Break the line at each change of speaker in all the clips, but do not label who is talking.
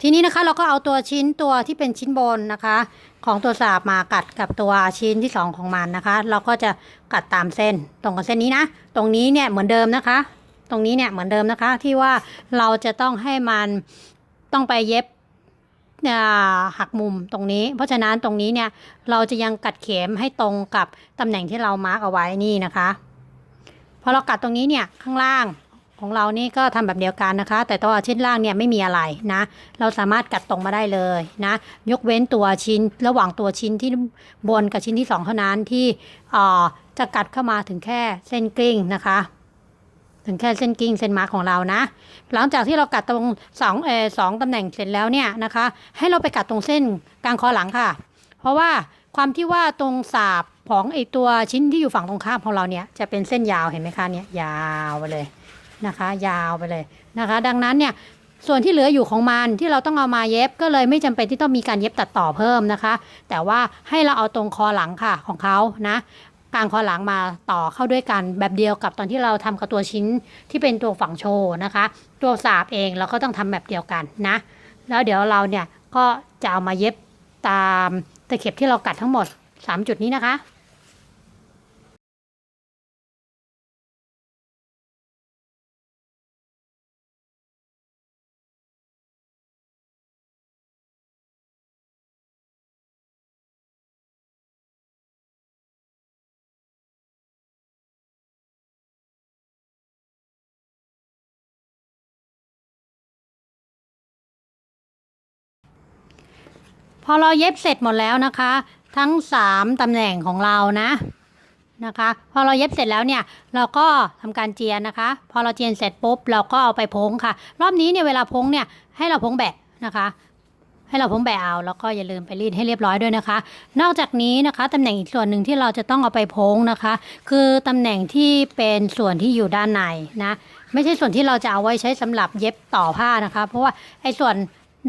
ทีนี้นะคะเราก็เอาตัวชิ้นตัวที่เป็นชิ้นบนนะคะ ของตัวสาบมากัดกับตัวชิ้นที่สองของมันนะคะ เราก็จะกัดตามเส้นตรงกับเส้นนี้นะ ตรงนี้เนี่ยเหมือนเดิมนะคะ ตรงนี้เนี่ยเหมือนเดิมนะคะที่ว่าเราจะต้องให้มันต้องไปเย็บหักมุมตรงนี้ เพราะฉะนั้นตรงนี้เนี่ยเราจะยังกัดเข็มให้ตรงกับตำแหน่งที่เรามาร์กเอาไว้นี่นะคะพอเรากัดตรงนี้เนี่ยข้างล่าง ของเรานี่ก็ทำแบบเดียวกันนะคะ แต่ตัวชิ้นล่างเนี่ยไม่มีอะไรนะ เราสามารถกัดตรงมาได้เลยนะ ยกเว้นตัวชิ้นระหว่างตัวชิ้นที่บนกับชิ้นที่สองเท่านั้นที่จะกัดเข้ามาถึงแค่เส้นกลิ้งนะคะ ถึงแค่เส้นกลิ้งเส้นมาร์กของเรานะ หลังจากที่เรากัดตรงสองเออสองตำแหน่งเสร็จแล้วเนี่ยนะคะ ให้เราไปกัดตรงเส้นกลางคอหลังค่ะ เพราะว่าความที่ว่าตรงสาบของไอตัวชิ้นที่อยู่ฝั่งตรงข้ามของเราเนี่ยจะเป็นเส้นยาวเห็นไหมคะเนี่ยยาวไปเลย นะคะ ยาวไปเลยนะคะ ดังนั้นเนี่ยส่วนที่เหลืออยู่ของมันที่เราต้องเอามาเย็บก็เลยไม่จำเป็นที่ต้องมีการเย็บตัดต่อเพิ่มนะคะ แต่ว่าให้เราเอาตรงคอหลังค่ะของเขานะกลางคอหลังมาต่อเข้าด้วยกันแบบเดียวกับตอนที่เราทำกับตัวชิ้นที่เป็นตัวฝั่งโชว์นะคะ ตัวสาบเองเราก็ต้องทำแบบเดียวกันนะ แล้วเดี๋ยวเราเนี่ยก็จะเอามาเย็บตามตะเข็บที่เรากัดทั้งหมด 3 จุดนี้นะคะ พอเราเย็บเสร็จหมดแล้วนะคะ ทั้ง 3 ตำแหน่งของเรานะนะคะ พอเราเย็บเสร็จแล้วเนี่ย เราก็ทำการเจียนนะคะ พอเราเจียนเสร็จปุ๊บเราก็เอาไปพงค่ะ รอบนี้เนี่ยเวลาพงเนี่ยให้เราพงแบะนะคะ ให้เราพงแบะเอาแล้วก็อย่าลืมไปรีดให้เรียบร้อยด้วยนะคะ นอกจากนี้นะคะตำแหน่งอีกส่วนหนึ่งที่เราจะต้องเอาไปพงนะคะ คือตำแหน่งที่เป็นส่วนที่อยู่ด้านในนะ ไม่ใช่ส่วนที่เราจะเอาไว้ใช้สำหรับเย็บต่อผ้านะคะ เพราะว่าไอ้ส่วน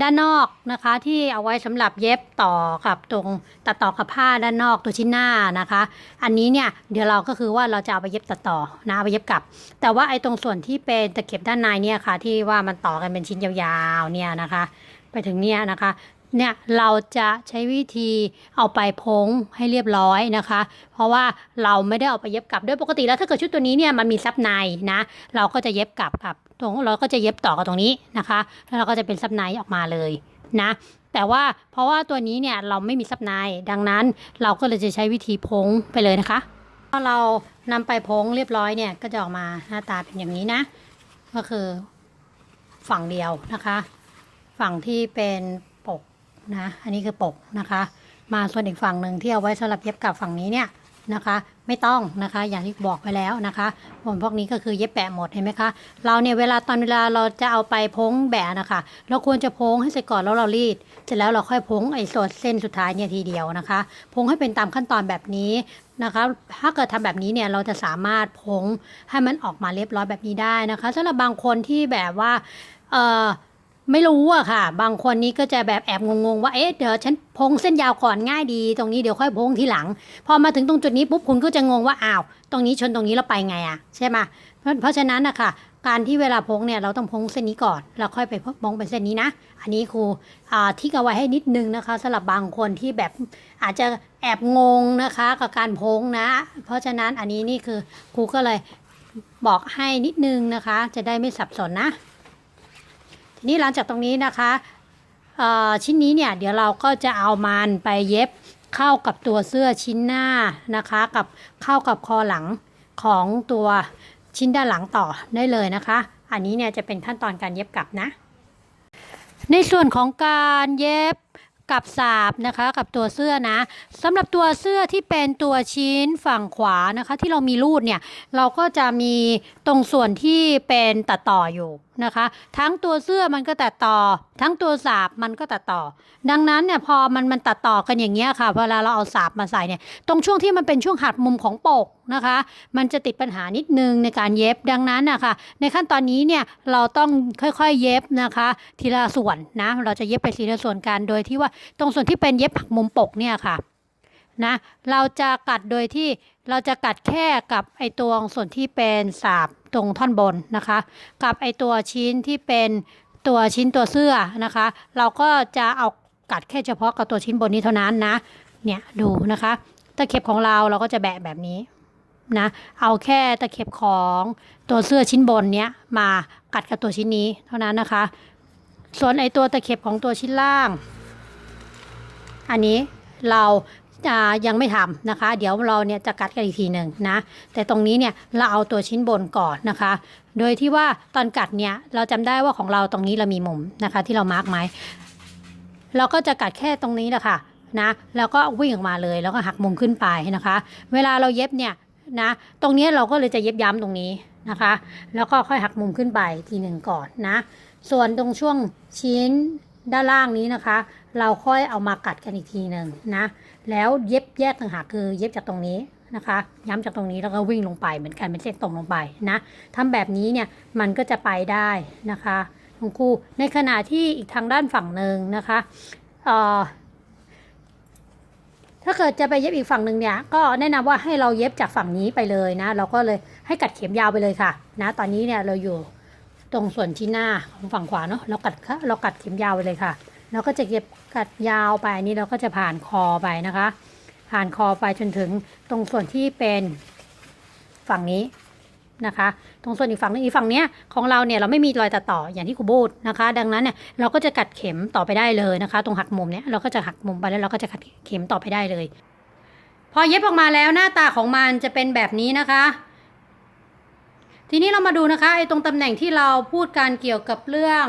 ด้านนอกนะคะที่เอาไว้สำหรับเย็บต่อกับตรงตัดต่อกับผ้าด้านนอกตัวชิ้นหน้านะคะ อันนี้เนี่ยเดี๋ยวเราก็คือว่าเราจะเอาไปเย็บตัดต่อนะเอาไปเย็บกลับ แต่ว่าไอ้ตรงส่วนที่เป็นตะเข็บด้านในเนี่ยค่ะ ที่ว่ามันต่อกันเป็นชิ้นยาวๆเนี่ยนะคะ ไปถึงเนี่ยนะคะเนี่ยเราจะใช้วิธีเอาไปพงให้เรียบร้อยนะคะ เพราะว่าเราไม่ได้เอาไปเย็บกลับด้วยปกติแล้วถ้าเกิดชุดตัวนี้เนี่ยมันมีซับในนะ เราก็จะเย็บกลับกับ ตรงเราก็จะเย็บต่อกับตรงนี้นะคะ แล้วเราก็จะเป็นซับในออกมาเลยนะ แต่ว่าเพราะว่าตัวนี้เนี่ยเราไม่มีซับในดังนั้นเราก็เลยจะใช้วิธีพงไปเลยนะคะพอเรานำไปพงเรียบร้อยเนี่ยก็จะออกมาหน้าตาเป็นอย่างนี้นะ ก็คือฝั่งเดียวนะคะ ฝั่งที่เป็นปกนะ อันนี้คือปกนะคะ มาส่วนอีกฝั่งหนึ่งที่เอาไว้สำหรับเย็บกับฝั่งนี้เนี่ย นะคะ ไม่ต้องนะคะ อย่างที่บอกไปแล้วนะคะผมพวกนี้ก็คือเย็บแปะหมดเห็นไหมคะเราเนี่ยเวลาตอนเวลาเราจะเอาไปพงแบะนะคะ เราควรจะพงให้เสร็จก่อนแล้วเรารีดเสร็จแล้วเราค่อยพงไอ้ส่วนเส้นสุดท้ายเนี่ยทีเดียวนะคะพงให้เป็นตามขั้นตอนแบบนี้นะคะถ้าเกิดทำแบบนี้เนี่ยเราจะสามารถพงให้มันออกมาเรียบร้อยแบบนี้ได้นะคะสำหรับบางคนที่แบบว่าเออ ไม่รู้อะค่ะ บางคนนี้ก็จะแบบแอบงงๆว่าเอ๊ะเดี๋ยวฉันพงเส้นยาวก่อนง่ายดี ตรงนี้เดี๋ยวค่อยพงทีหลัง พอมาถึงตรงจุดนี้ปุ๊บคุณก็จะงงว่าอ้าวตรงนี้ชนตรงนี้เราไปไงอะใช่ไหมเพราะเพราะฉะนั้นนะคะการที่เวลาพงเนี่ยเราต้องพงเส้นนี้ก่อนแล้วค่อยไปพงเป็นเส้นนี้นะ อันนี้ครูอ่าที่เอาไว้ให้นิดนึงนะคะสำหรับบางคนที่แบบอาจจะแอบงงนะคะกับการพงนะ เพราะฉะนั้นอันนี้นี่คือครูก็เลยบอกให้นิดนึงนะคะ จะได้ไม่สับสนนะ ทีนี้หลังจากตรงนี้นะคะชิ้นนี้เนี่ยเดี๋ยวเราก็จะเอามันไปเย็บเข้ากับตัวเสื้อชิ้นหน้านะคะ กับเข้ากับคอหลังของตัวชิ้นด้านหลังต่อได้เลยนะคะ อันนี้เนี่ยจะเป็นขั้นตอนการเย็บกลับนะ ในส่วนของการเย็บ กับสาบนะคะกับตัวเสื้อนะสำหรับตัวเสื้อที่เป็นตัวชิ้นฝั่งขวานะคะ ที่เรามีรูดเนี่ยเราก็จะมีตรงส่วนที่เป็นตัดต่ออยู่นะคะ ทั้งตัวเสื้อมันก็ตัดต่อ ทั้งตัวสาบมันก็ตัดต่อ ดังนั้นเนี่ยพอมันมันตัดต่อกันอย่างเงี้ยค่ะเวลาเราเอาสาบมาใส่เนี่ยตรงช่วงที่มันเป็นช่วงหัดมุมของปก นะคะ มันจะติดปัญหานิดนึงในการเย็บดังนั้นนะคะในขั้นตอนนี้เนี่ยเราต้องค่อยๆเย็บนะคะ ทีละส่วนนะเราจะเย็บไปทีละส่วนกันโดยที่ว่าตรงส่วนที่เป็นเย็บหักมุมปกเนี่ยค่ะนะเราจะกัดโดยที่เราจะกัดแค่กับไอตัวส่วนที่เป็นสาบตรงท่อนบนนะคะ กับไอตัวชิ้นที่เป็นตัวชิ้นตัวเสื้อนะคะ เราก็จะเอากัดแค่เฉพาะกับตัวชิ้นบนนี้เท่านั้นนะเนี่ยดูนะคะตะเข็บของเราเราก็จะแบะแบบนี้ นะเอาแค่ตะเข็บของตัวเสื้อชิ้นบนเนี้ยมากัดกับตัวชิ้นนี้เท่านั้นนะคะ ส่วนไอตัวตะเข็บของตัวชิ้นล่าง อันนี้เรายังไม่ทำนะคะ เดี๋ยวเราเนี่ยจะกัดกันอีกทีหนึ่งนะ แต่ตรงนี้เนี่ยเราเอาตัวชิ้นบนก่อนนะคะ โดยที่ว่าตอนกัดเนี่ยเราจำได้ว่าของเราตรงนี้เรามีมุมนะคะ ที่เรามาร์กไม้เราก็จะกัดแค่ตรงนี้แหละค่ะนะ แล้วก็วิ่งออกมาเลยแล้วก็หักมุมขึ้นไปนะคะ เวลาเราเย็บเนี่ย นะ ตรงนี้เราก็เลยจะเย็บย้ำตรงนี้นะคะ แล้วก็ค่อยหักมุมขึ้นไปทีหนึ่งก่อนนะ ส่วนตรงช่วงชิ้นด้านล่างนี้นะคะ เราค่อยเอามากัดกันอีกทีหนึ่งนะ แล้วเย็บแยกต่างหากคือเย็บจากตรงนี้นะคะ ย้ำจากตรงนี้แล้วก็วิ่งลงไปเหมือนกันเป็นเส้นตรงลงไปนะทำแบบนี้เนี่ยมันก็จะไปได้นะคะทั้งคู่ในขณะที่อีกทางด้านฝั่งหนึ่งนะคะเอ่อ ถ้าเกิดจะไปเย็บอีกฝั่งหนึ่งเนี่ยก็แนะนำว่าให้เราเย็บจากฝั่งนี้ไปเลยนะ เราก็เลยให้กัดเข็มยาวไปเลยค่ะ นะ ตอนนี้เนี่ยเราอยู่ตรงส่วนที่หน้าของฝั่งขวาเนาะเรากัดเรากัดเข็มยาวไปเลยค่ะเราก็จะเก็บกัดยาวไปอันนี้เราก็จะผ่านคอไปนะคะ ผ่านคอไปจนถึงตรงส่วนที่เป็นฝั่งนี้ นะคะ ตรงส่วนอีกฝั่งนึงอีกฝั่งเนี้ยของเราเนี่ยเราไม่มีรอยตัดต่ออย่างที่ครูบูดนะคะ ดังนั้นเนี่ยเราก็จะกัดเข็มต่อไปได้เลยนะคะ ตรงหักมุมเนี้ยเราก็จะหักมุมไปแล้วเราก็จะกัดเข็มต่อไปได้เลย พอเย็บออกมาแล้วหน้าตาของมันจะเป็นแบบนี้นะคะ ทีนี้เรามาดูนะคะไอ้ตรงตำแหน่งที่เราพูดการเกี่ยวกับเรื่อง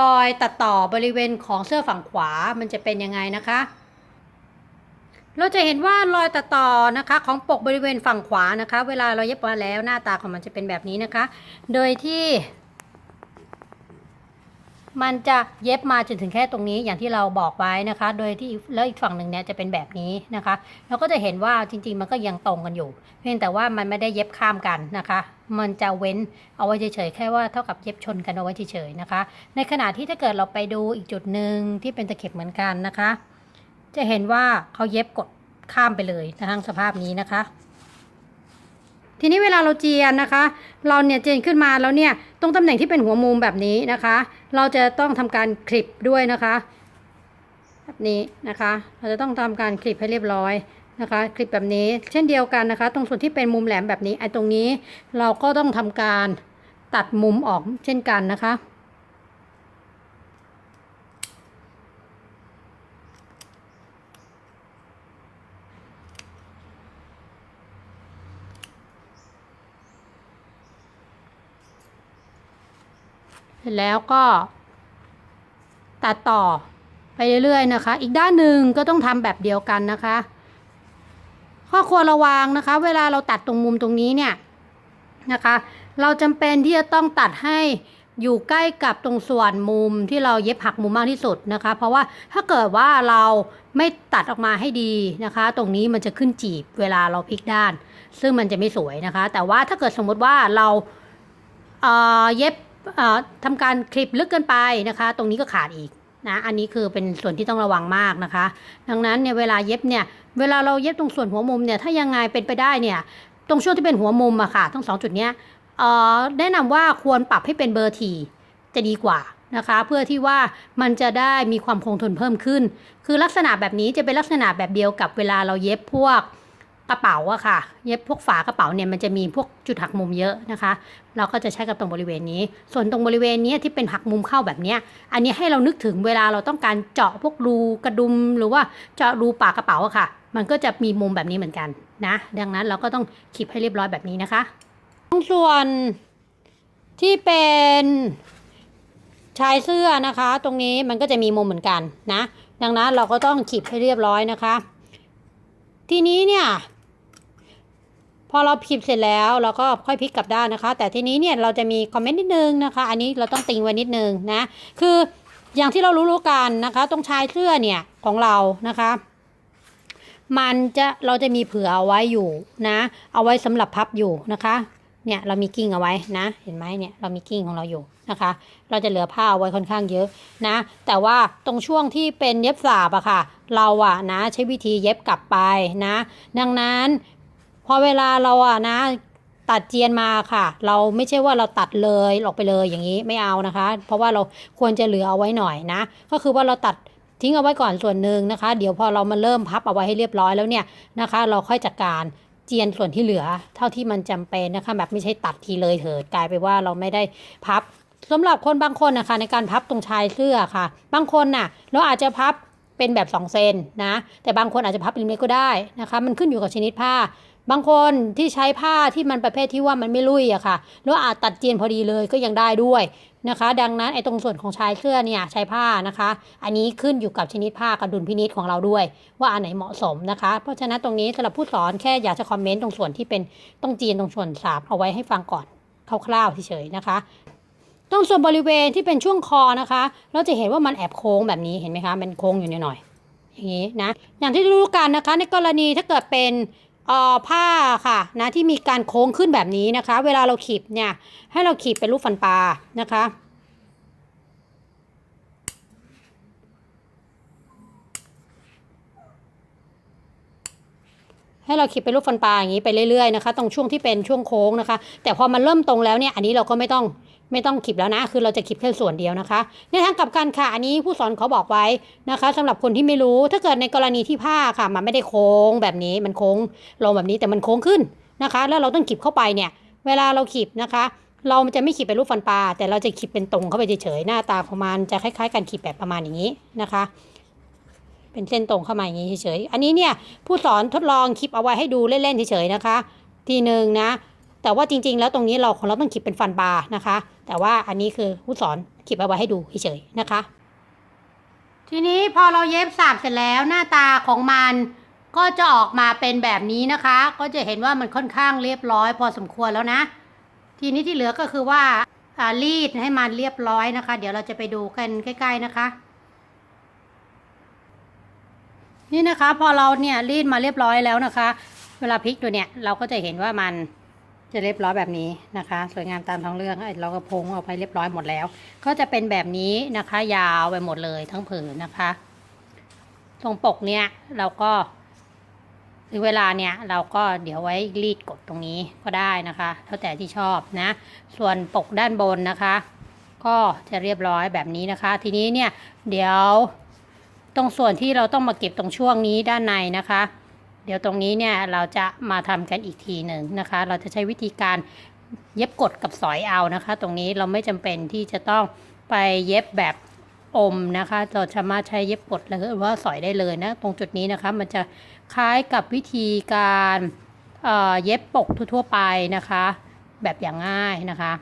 รอยตัดต่อบริเวณของเสื้อฝั่งขวามันจะเป็นยังไงนะคะ เราจะเห็นว่ารอยตัดต่อนะคะ ของปกบริเวณฝั่งขวานะคะ เวลาเราเย็บมาแล้วหน้าตาของมันจะเป็นแบบนี้นะคะ โดยที่ มันจะเย็บมาจนถึงแค่ตรงนี้อย่างที่เราบอกไว้นะคะ โดยที่แล้วอีกฝั่งหนึ่งเนี่ยจะเป็นแบบนี้นะคะ เราก็จะเห็นว่าจริง ๆ มันก็ยังตรงกันอยู่ เพียงแต่ว่ามันไม่ได้เย็บข้ามกันนะคะ มันจะเว้นเอาไว้เฉยๆแค่ว่าเท่ากับเย็บชนกันเอาไว้เฉยๆนะคะ ในขณะที่ถ้าเกิดเราไปดูอีกจุดหนึ่งที่เป็นตะเข็บเหมือนกันนะคะ จะเห็นว่าเขาเย็บกดข้ามไปเลยทั้งสภาพนี้นะคะ ทีนี้เวลาเราเจียนนะคะ เราเนี่ยเจียนขึ้นมาแล้วเนี่ยตรงตำแหน่งที่เป็นหัวมุมแบบนี้นะคะ เราจะต้องทำการคลิปด้วยนะคะแบบนี้นะคะ เราจะต้องทำการคลิปให้เรียบร้อยนะคะคลิปแบบนี้เช่นเดียวกันนะคะ ตรงส่วนที่เป็นมุมแหลมแบบนี้ไอ้ตรงนี้ เราก็ต้องทำการตัดมุมออกเช่นกันนะคะ ร็จแล้วก็ ตัดต่อไปเรื่อยๆนะคะ อีกด้านหนึ่งก็ต้องทำแบบเดียวกันนะคะ ข้อควรระวังนะคะ เวลาเราตัดตรงมุมตรงนี้เนี่ยนะคะ เราจำเป็นที่จะต้องตัดให้อยู่ใกล้กับตรงส่วนมุมที่เราเย็บหักมุมมากที่สุดนะคะ เพราะว่าถ้าเกิดว่าเราไม่ตัดออกมาให้ดีนะคะ ตรงนี้มันจะขึ้นจีบเวลาเราพลิกด้าน ซึ่งมันจะไม่สวยนะคะ แต่ว่าถ้าเกิดสมมติว่าเราเเย็บ ทำการคลิปลึกเกินไปนะคะ ตรงนี้ก็ขาดอีกนะอันนี้คือเป็นส่วนที่ต้องระวังมากนะคะ ดังนั้นเนี่ยเวลาเย็บเนี่ยเวลาเราเย็บตรงส่วนหัวมุมเนี่ยถ้ายังไงเป็นไปได้เนี่ยตรงช่วงที่เป็นหัวมุมอะค่ะ ทั้งสองจุดเนี้ยแนะนำว่าควรปรับให้เป็นเบอร์ทีจะดีกว่านะคะ เพื่อที่ว่ามันจะได้มีความคงทนเพิ่มขึ้น คือลักษณะแบบนี้จะเป็นลักษณะแบบเดียวกับเวลาเราเย็บพวก กระเป๋าอะค่ะ เย็บพวกฝากระเป๋าเนี่ยมันจะมีพวกจุดหักมุมเยอะนะคะ เราก็จะใช้กับตรงบริเวณนี้ ส่วนตรงบริเวณนี้ที่เป็นหักมุมเข้าแบบนี้ อันนี้ให้เรานึกถึงเวลาเราต้องการเจาะพวกรูกระดุมหรือว่าเจาะรูปากกระเป๋าอะค่ะ มันก็จะมีมุมแบบนี้เหมือนกันนะ ดังนั้นเราก็ต้องคลิปให้เรียบร้อยแบบนี้นะคะตรงส่วนที่เป็นชายเสื้อนะคะ ตรงนี้มันก็จะมีมุมเหมือนกันนะ ดังนั้นเราก็ต้องคลิปให้เรียบร้อยนะคะ ทีนี้เนี่ย พอเราพิมพ์เสร็จแล้วเราก็ค่อยพลิกกลับด้านนะคะ แต่ทีนี้เนี่ยเราจะมีคอมเมนต์นิดนึงนะคะ อันนี้เราต้องติงไว้นิดนึงนะ คืออย่างที่เรารู้ๆกันนะคะตรงชายเสื้อเนี่ยของเรานะคะ มันจะเราจะมีเผื่อเอาไว้อยู่นะ เอาไว้สำหรับพับอยู่นะคะเนี่ยเรามีกิ้งเอาไว้นะ เห็นไหมเนี่ยเรามีกิ้งของเราอยู่นะคะ เราจะเหลือผ้าเอาไว้ค่อนข้างเยอะนะ แต่ว่าตรงช่วงที่เป็นเย็บสาบอะค่ะ เราอะนะใช้วิธีเย็บกลับไปนะ ดังนั้น พอเวลาเราอะนะ ตัดเจียนมาค่ะ เราไม่ใช่ว่าเราตัดเลยออกไปเลยอย่างนี้ไม่เอานะคะ เพราะว่าเราควรจะเหลือเอาไว้หน่อยนะ ก็คือว่าเราตัดทิ้งเอาไว้ก่อนส่วนหนึ่งนะคะ เดี๋ยวพอเรามาเริ่มพับเอาไว้ให้เรียบร้อยแล้วเนี่ยนะคะ เราค่อยจัดการเจียนส่วนที่เหลือเท่าที่มันจำเป็นนะคะ แบบไม่ใช่ตัดทีเลยเถิดกลายไปว่าเราไม่ได้พับสำหรับคนบางคนนะคะในการพับตรงชายเสื้อค่ะ บางคนน่ะเราอาจจะพับเป็นแบบ 2 เซนนะ แต่บางคนอาจจะพับเป็นเล็กก็ได้นะคะ มันขึ้นอยู่กับชนิดผ้า บางคนที่ใช้ผ้าที่มันประเภทที่ว่ามันไม่ลุยอะค่ะแล้วอาจตัดเจียนพอดีเลยก็ยังได้ด้วยนะคะ ดังนั้นไอ้ตรงส่วนของชายเสื้อเนี่ยใช้ผ้านะคะ อันนี้ขึ้นอยู่กับชนิดผ้ากับดุลพินิจของเราด้วย ว่าอันไหนเหมาะสมนะคะ เพราะฉะนั้นตรงนี้สำหรับผู้สอนแค่อยากจะคอมเมนต์ตรงส่วนที่เป็นต้องเจียนตรงส่วนสามเอาไว้ให้ฟังก่อนคร่าวๆเฉยๆนะคะตรงส่วนบริเวณที่เป็นช่วงคอนะคะ เราจะเห็นว่ามันแอบโค้งแบบนี้เห็นไหมคะมันโค้งอยู่หน่อยๆอย่างนี้นะอย่างที่รู้กันนะคะ ในกรณีถ้าเกิดเป็น ผ้าค่ะนะที่มีการโค้งขึ้นแบบนี้นะคะ เวลาเราขีบเนี่ยให้เราขีบเป็นรูปฟันปลานะคะ ให้เราขีดเป็นรูปฟันปลาอย่างนี้ไปเรื่อยๆนะคะ ตรงช่วงที่เป็นช่วงโค้งนะคะ แต่พอมันเริ่มตรงแล้วเนี่ยอันนี้เราก็ไม่ต้องไม่ต้องขีดแล้วนะ คือเราจะขีดแค่ส่วนเดียวนะคะ ในทางกลับกันค่ะ อันนี้ผู้สอนเขาบอกไว้นะคะสำหรับคนที่ไม่รู้ ถ้าเกิดในกรณีที่ผ้าค่ะ มันไม่ได้โค้งแบบนี้ มันโค้งลงแบบนี้แต่มันโค้งขึ้นนะคะ แล้วเราต้องขีดเข้าไปเนี่ย เวลาเราขีดนะคะ เราจะไม่ขีดเป็นรูปฟันปลา แต่เราจะขีดเป็นตรงเข้าไปเฉยๆ หน้าตาของมันจะคล้ายๆ กันขีดแบบประมาณอย่างนี้นะคะ เป็นเส้นตรงเข้ามาอย่างนี้เฉยๆ อันนี้เนี่ยผู้สอนทดลองคลิปเอาไว้ให้ดูเล่นๆเฉยๆนะคะ ทีหนึ่งนะ แต่ว่าจริงๆ แล้วตรงนี้เราของเราต้องคลิปเป็นฟันปลานะคะ แต่ว่าอันนี้คือผู้สอนคลิปเอาไว้ให้ดูเฉยๆนะคะ ทีนี้พอเราเย็บสามเสร็จแล้วหน้าตาของมันก็จะออกมาเป็นแบบนี้นะคะ ก็จะเห็นว่ามันค่อนข้างเรียบร้อย พอสมควรแล้วนะ ทีนี้ที่เหลือก็คือว่าอ่ารีดให้มันเรียบร้อยนะคะ เดี๋ยวเราจะไปดูกันใกล้ ๆนะคะ นี่นะคะพอเราเนี่ยรีดมาเรียบร้อยแล้วนะคะ เวลาพลิกดูเนี่ยเราก็จะเห็นว่ามันจะเรียบร้อยแบบนี้นะคะ สวยงามตามท้องเรื่องเราก็พงออกไปเรียบร้อยหมดแล้ว ก็จะเป็นแบบนี้นะคะ ยาวไปหมดเลยทั้งผืนนะคะ ตรงปกเนี่ยเราก็ถึงเวลาเนี่ยเราก็เดี๋ยวไว้รีดกดตรงนี้ก็ได้นะคะเท่าแต่ที่ชอบนะ ส่วนปกด้านบนนะคะ ก็จะเรียบร้อยแบบนี้นะคะ ทีนี้เนี่ยเดี๋ยว ตรงส่วนที่เราต้องมาเก็บตรงช่วงนี้ด้านในนะคะ เดี๋ยวตรงนี้เนี่ยเราจะมาทำกันอีกทีหนึ่งนะคะ เราจะใช้วิธีการเย็บกดกับสอยเอานะคะ ตรงนี้เราไม่จำเป็นที่จะต้องไปเย็บแบบอมนะคะเราสามารถใช้เย็บกดหรือว่าสอยได้เลยนะ ตรงจุดนี้นะคะ มันจะคล้ายกับวิธีการเอ่อเย็บปกทั่วๆไปนะคะ แบบอย่างง่ายนะคะ